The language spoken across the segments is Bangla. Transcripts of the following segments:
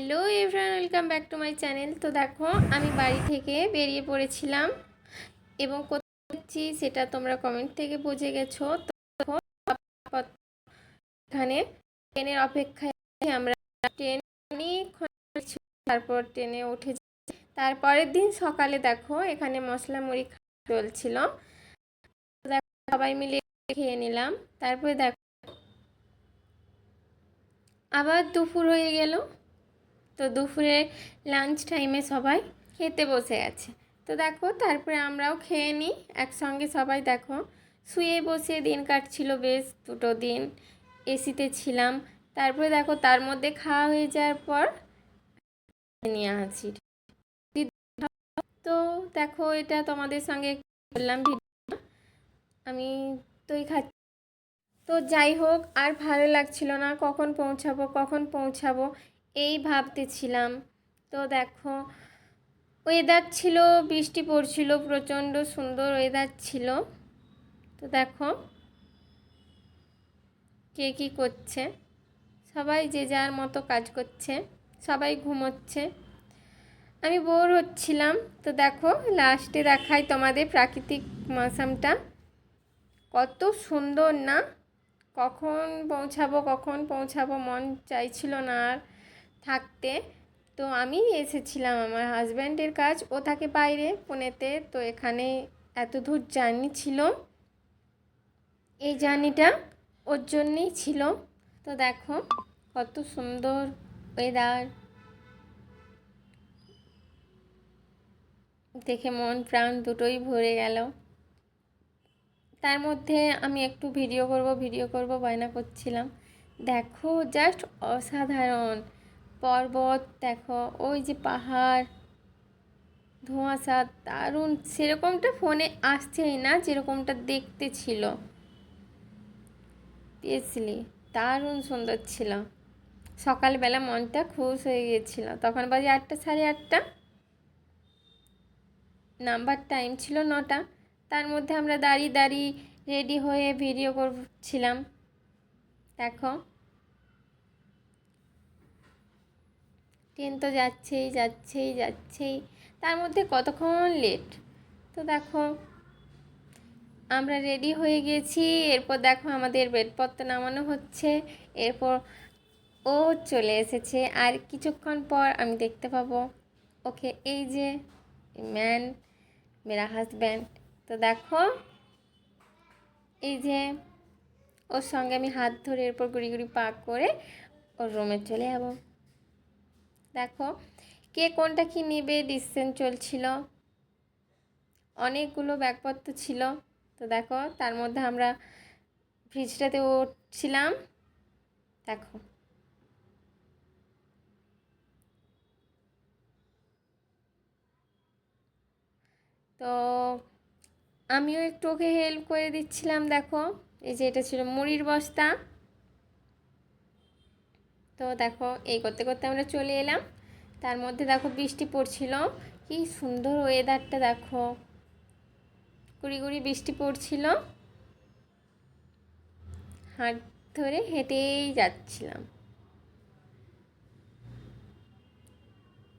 Hello everyone, welcome back to my channel. তো দেখো, আমি বাড়ি থেকে বেরিয়ে পড়েছিলাম এবং কোথায় যাচ্ছি সেটা তোমরা কমেন্ট থেকে বুঝে গেছো। তো দেখো, এখানে ট্রেনের অপেক্ষায় আমরা ট্রেন তারপর ট্রেনে উঠে। তারপরের দিন সকালে দেখো, এখানে মশলা মুড়ি চলছিল। দেখো, সবাই মিলে খেয়ে নিলাম। তারপরে দেখো, আবার দুপুর হয়ে গেল। তো দুপুরে লাঞ্চ টাইমে সবাই খেতে বসে গেছে। তো দেখো, তারপরে আমরাও খেয়ে নিই। একসঙ্গে সবাই দেখো, শুয়ে বসে দিন কাটছিল বেশ দুটো দিন। এসিতে ছিলাম। তারপরে দেখো, তার মধ্যে খাওয়া হয়ে যাওয়ার পর নিয়ে আসি। তো দেখো, এটা তোমাদের সঙ্গে বললাম ভিডিও। আমি দই খাচ্ছি। তো যাই হোক, আর ভালো লাগছিল না। কখন পৌঁছাবো কখন পৌঁছাবো এই ভাবতেছিলাম। তো দেখো ওয়েদার ছিল, বৃষ্টি পড়ছিল, প্রচণ্ড সুন্দর ওয়েদার ছিল। তো দেখো, কে কী করছে? সবাই যে যার মতো কাজ করছে, সবাই ঘুমোচ্ছে। আমি বোর হচ্ছিলাম। তো দেখো লাস্টে দেখাই তোমাদের প্রাকৃতিক মৌসামটা। কত সুন্দর না? কখন পৌঁছাবো কখন পৌঁছাবো মন চাইছিল না আর। থাকতে। তো আমি এসেছিলাম আমার হাজব্যান্ডের কাজ, ও থাকে বাইরে পুনেতে, তো এখানে এত দূর জার্নি ছিল। এই জার্নিটা ওর জন্যেই ছিল। তো দেখো কত সুন্দর ওয়েদার দেখে মন প্রাণ দুটোই ভরে গেল। তার মধ্যে আমি একটু ভিডিও করব ভিডিও করব বায়না করছিলাম। দেখো জাস্ট অসাধারণ। পর্বত, দেখো, ওই যে পাহাড়, ধোঁয়াশা, দারুণ। সেরকমটা ফোনে আসছেই না, যেরকমটা দেখতে ছিল। পেয়েছিলি দারুণ সুন্দর ছিল। সকালবেলা মনটা খুশ হয়ে গিয়েছিল। তখন বাজে আটটা, সাড়ে আটটা। নাম্বার টাইম ছিল নটা। তার মধ্যে আমরা দাঁড়িয়ে দাঁড়িয়ে রেডি হয়ে ভিডিও করছিলাম। দেখো ট্রেন তো যাচ্ছেই যাচ্ছেই যাচ্ছেই। তার মধ্যে কতক্ষণ লেট তো দেখো, আমরা রেডি হয়ে গেছি। এরপর দেখো আমাদের বেডপত্র নামানো হচ্ছে। এরপর ও চলে এসেছে। আর কিছুক্ষণ পর আমি দেখতে পাবো, ওকে, এই যে ম্যান মেরা হাজব্যান্ড তো দেখো, এই যে ওর সঙ্গে আমি হাত ধরে এরপর গুড়ি গুড়ি পাক করে ওর রুমে চলে যাব। দেখো, কে কোনটা কি নেবে, ডিসিশন চলছিল। অনেকগুলো ব্যাগপত্র ছিল। তো দেখো, তার মধ্যে আমরা ফ্রিজটাতে উঠছিলাম। দেখো। তো আমিও একটু ওকে হেল্প করে দিচ্ছিলাম, দেখো। এই যে এটা ছিল মুড়ির বস্তা। তো দেখো, এই করতে করতে আমরা চলে এলাম। তার মধ্যে দেখো বৃষ্টি পড়ছিল। কি সুন্দর ওয়েদারটা দেখো। কুড়ি কুড়ি বৃষ্টি পড়ছিল। হাত ধরে হেঁটেই যাচ্ছিলাম।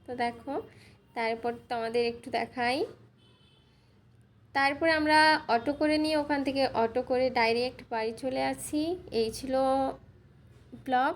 তো দেখো, তারপর তোমাদের একটু দেখাই। তারপর আমরা অটো করে নিয়ে ওখান থেকে অটো করে ডাইরেক্ট বাড়ি চলে আসি। এই ছিল ব্লগ।